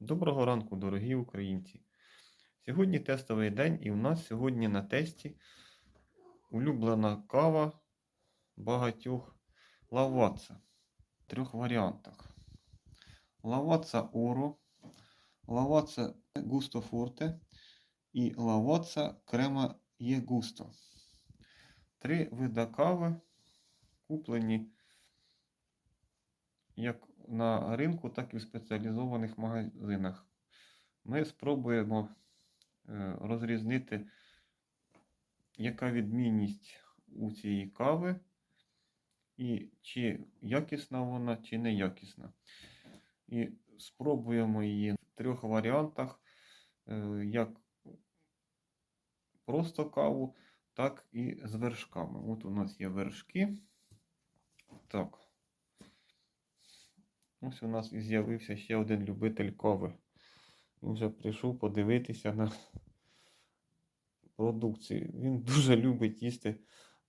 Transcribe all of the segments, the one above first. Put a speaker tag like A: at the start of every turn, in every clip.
A: Доброго ранку, дорогі українці! Сьогодні тестовий день, і в нас сьогодні на тесті улюблена кава багатьох лаваца в трьох варіантах. Лаваца Оро, лаваца Густо Форте і лаваца Крема Є Густо. Три вида кави куплені як на ринку, так і в спеціалізованих магазинах. Ми спробуємо е, розрізнити, яка відмінність у цієї кави, і чи якісна вона, чи не якісна. І спробуємо її в трьох варіантах, е, як просто каву, так і з вершками. От у нас є вершки. Так. Ось у нас і з'явився ще один любитель кави. Він вже прийшов подивитися на продукцію. Він дуже любить їсти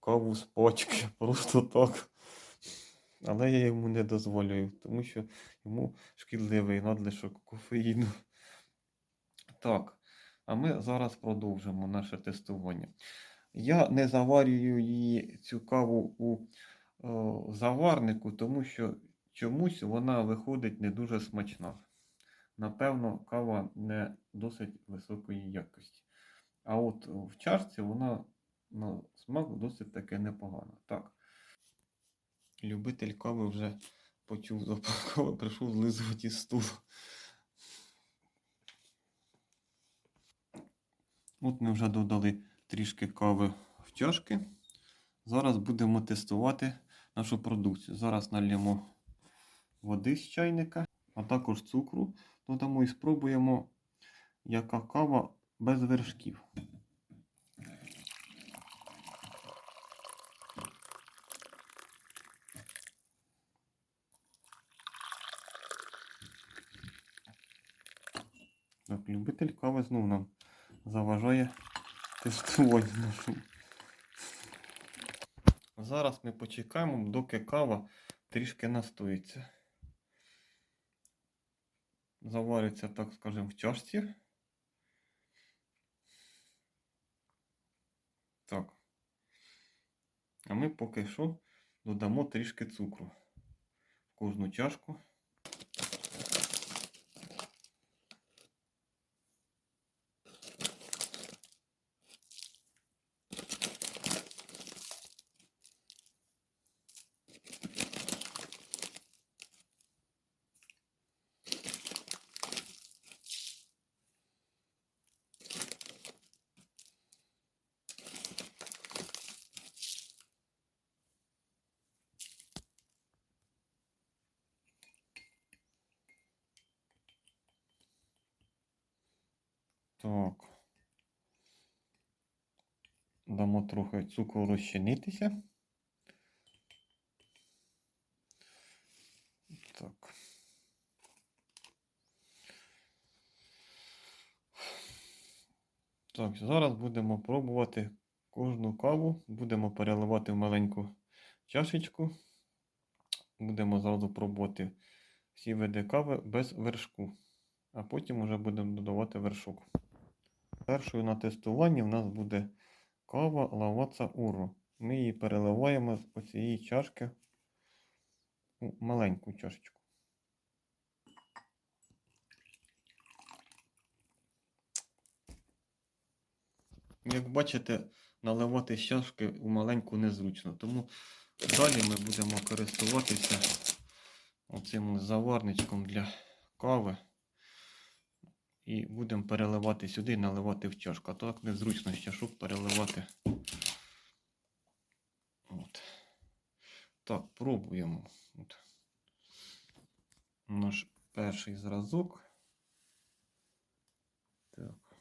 A: каву з пачки, просто так. Але я йому не дозволюю, тому що йому шкідливий надлишок кофеїну. Так, а ми зараз продовжимо наше тестування. Я не заварюю її цю каву у о, заварнику, тому що чомусь вона виходить не дуже смачна. Напевно, кава не досить високої якості. А от в чашці вона на смак досить таки непогана. Так. Любитель кави вже почув запах кави, прийшов злизувати із стулу. От ми вже додали трішки кави в чашки. Зараз будемо тестувати нашу продукцію. Зараз нальємо води з чайника, а також цукру додамо і спробуємо, яка кава без вершків. Так, любитель кави знов нам заважає тестування нашому. Зараз ми почекаємо, доки кава трішки настоїться. Завариться, так скажемо, в чашці. Так. А ми поки що додамо трішки цукру в кожну чашку. Так. Дамо трохи цукру розчинитися. Так. Так, зараз будемо пробувати кожну каву. Будемо переливати в маленьку чашечку. Будемо зразу пробувати всі види кави без вершку. А потім вже будемо додавати вершок. Першою на тестуванні в нас буде кава лаваца уро. Ми її переливаємо з оцієї чашки у маленьку чашечку. Як бачите, наливати чашки у маленьку незручно, тому далі ми будемо користуватися оцим заварничком для кави. І будемо переливати сюди і наливати в чашку. А так незручно з чашок переливати. От. Так, пробуємо. От. Наш перший зразок. Так.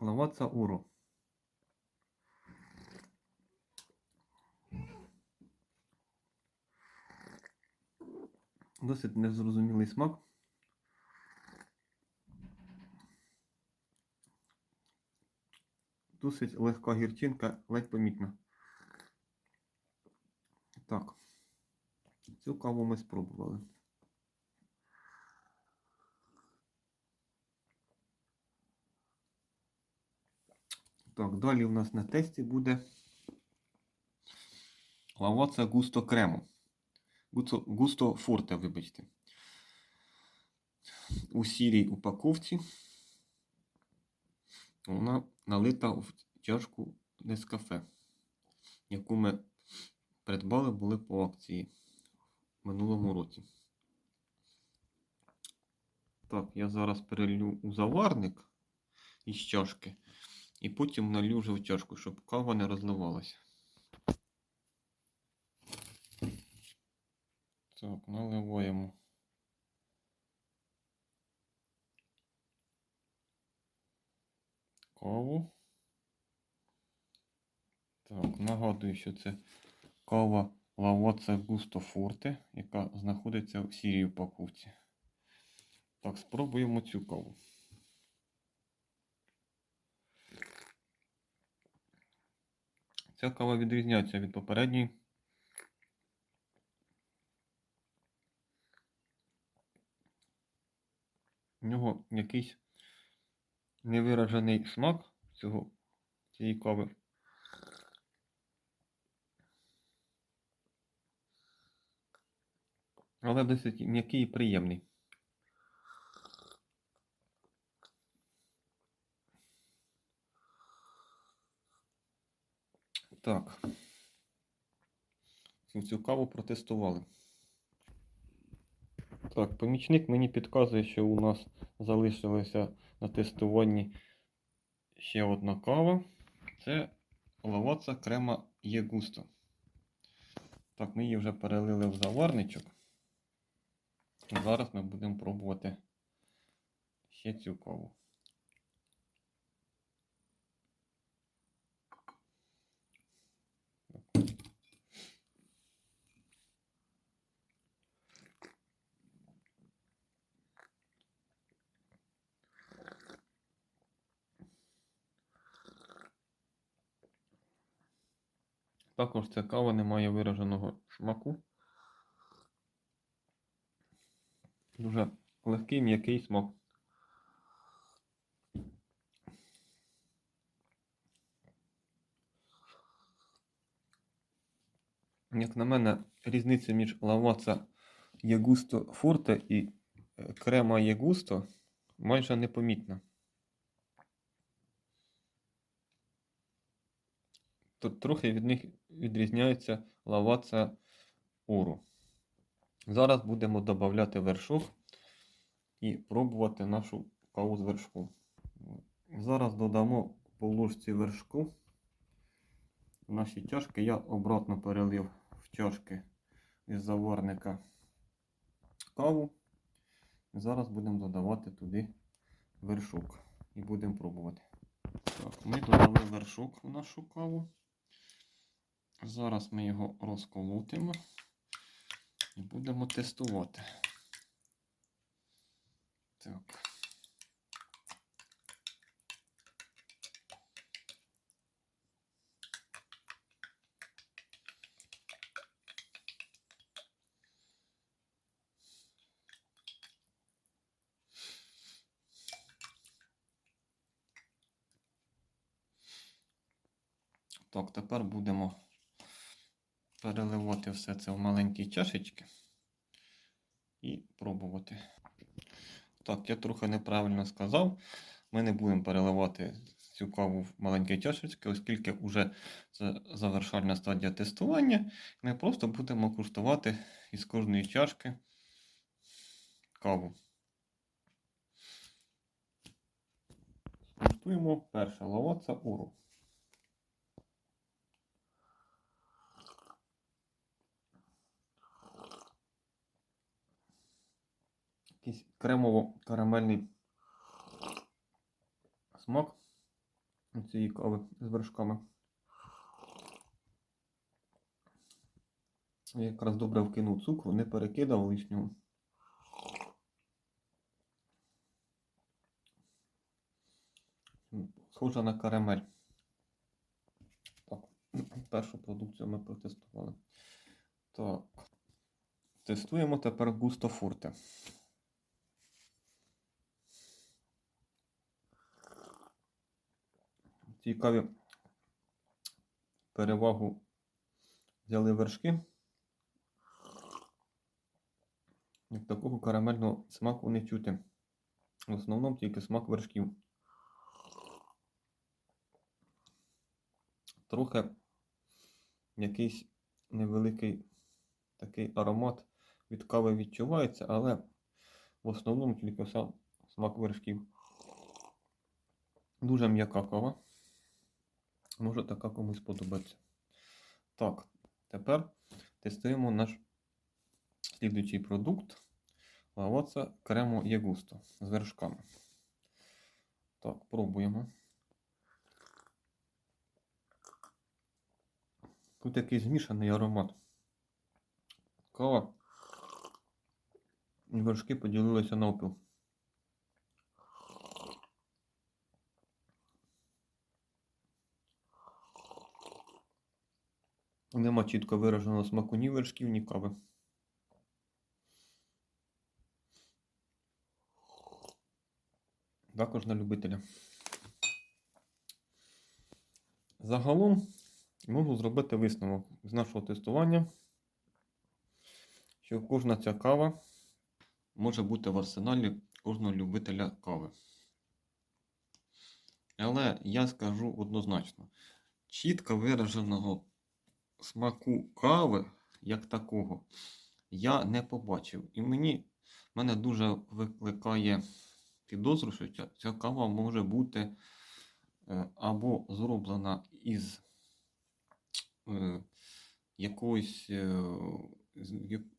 A: Лаваца уро. Досить незрозумілий смак. Досить легка гірчинка, ледь помітна. Так. Цю каву ми спробували. Так, далі у нас на тесті буде лавоца густо крему. Густо, густо форте, вибачте. У сірій упаковці вона налита в чашку Нескафе, яку ми придбали були по акції в минулому році. Так, я зараз перелью у заварник із чашки і потім налью вже в чашку, щоб кава не розливалася. Так, наливаємо. Каву. Так, нагадую, що це кава Лавоце Густо Форте, яка знаходиться в сірій упаковці. Так, спробуємо цю каву. Ця кава відрізняється від попередньої. У нього якийсь невиражений смак цього, цієї кави. Але досить м'який і приємний. Так. Цю каву протестували. Так, помічник мені підказує, що у нас залишилася на тестуванні ще одна кава. Це лаваца крема Єгусто. Так, ми її вже перелили в заварничок. Зараз ми будемо пробувати ще цю каву. Також ця кава не має вираженого смаку. Дуже легкий, м'який смак. Як на мене, різниця між лаваца Єгусто Форте і е, крема Єгусто майже непомітна. Тут трохи від них відрізняється лаваца Ору. Зараз будемо додавати вершок і пробувати нашу каву з вершком. Зараз додамо по ложці вершку. Наші чашки я обратно перелив в чашки із заварника каву. Зараз будемо додавати туди вершок і будемо пробувати. Так, ми додали вершок в нашу каву. Зараз ми його розколотимо і будемо тестувати. Так. Так, тепер будемо переливати все це в маленькі чашечки і пробувати. Так, я трохи неправильно сказав. Ми не будемо переливати цю каву в маленькі чашечки, оскільки вже завершальна стадія тестування. Ми просто будемо куштувати із кожної чашки каву. Скуштуємо перше лаваца уру. Якийсь кремово-карамельний смак цієї кави з вершками. Я якраз добре вкинув цукру, не перекидав лишнього. Схожа на карамель. Так, першу продукцію ми протестували. Так. Тестуємо тепер густо Цікаві перевагу взяли вершки. Як такого карамельного смаку не чути. В основному тільки смак вершків. Трохи якийсь невеликий такий аромат від кави відчувається, але в основному тільки сам смак вершків. Дуже м'яка кава. Може така комусь подобається. Так, тепер тестуємо наш слідуючий продукт. Лаваца кремо Ягусто з вершками. Так, пробуємо. Тут якийсь змішаний аромат. Кава вершки поділилися навпіл. Нема чітко вираженого смаку ні вершків, ні кави. Також на любителя. Загалом можу зробити висновок з нашого тестування, що кожна ця кава може бути в арсеналі кожного любителя кави. Але я скажу однозначно, чітко вираженого смаку кави, як такого, я не побачив. І мені мене дуже викликає підозру, що ця, ця кава може бути е, або зроблена із е, якоїсь, е,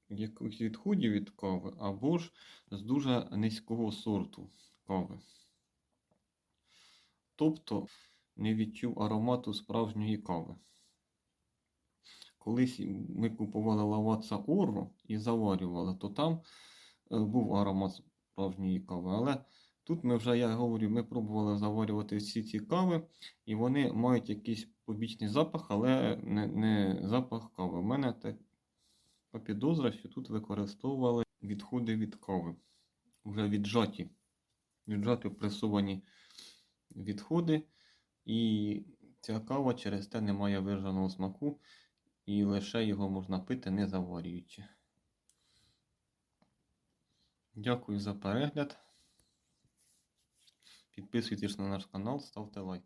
A: якихось відходів від кави, або ж з дуже низького сорту кави. Тобто не відчув аромату справжньої кави. Колись ми купували лаваца Оро і заварювали, то там е, був аромат справжньої кави. Але тут ми вже, я говорю, ми пробували заварювати всі ці кави, і вони мають якийсь побічний запах, але не, не запах кави. У мене така підозра, що тут використовували відходи від кави. Вже віджаті, віджаті пресовані відходи. І ця кава через те не має вираженого смаку, і лише його можна пити, не заварюючи. Дякую за перегляд. Підписуйтесь на наш канал, ставте лайк.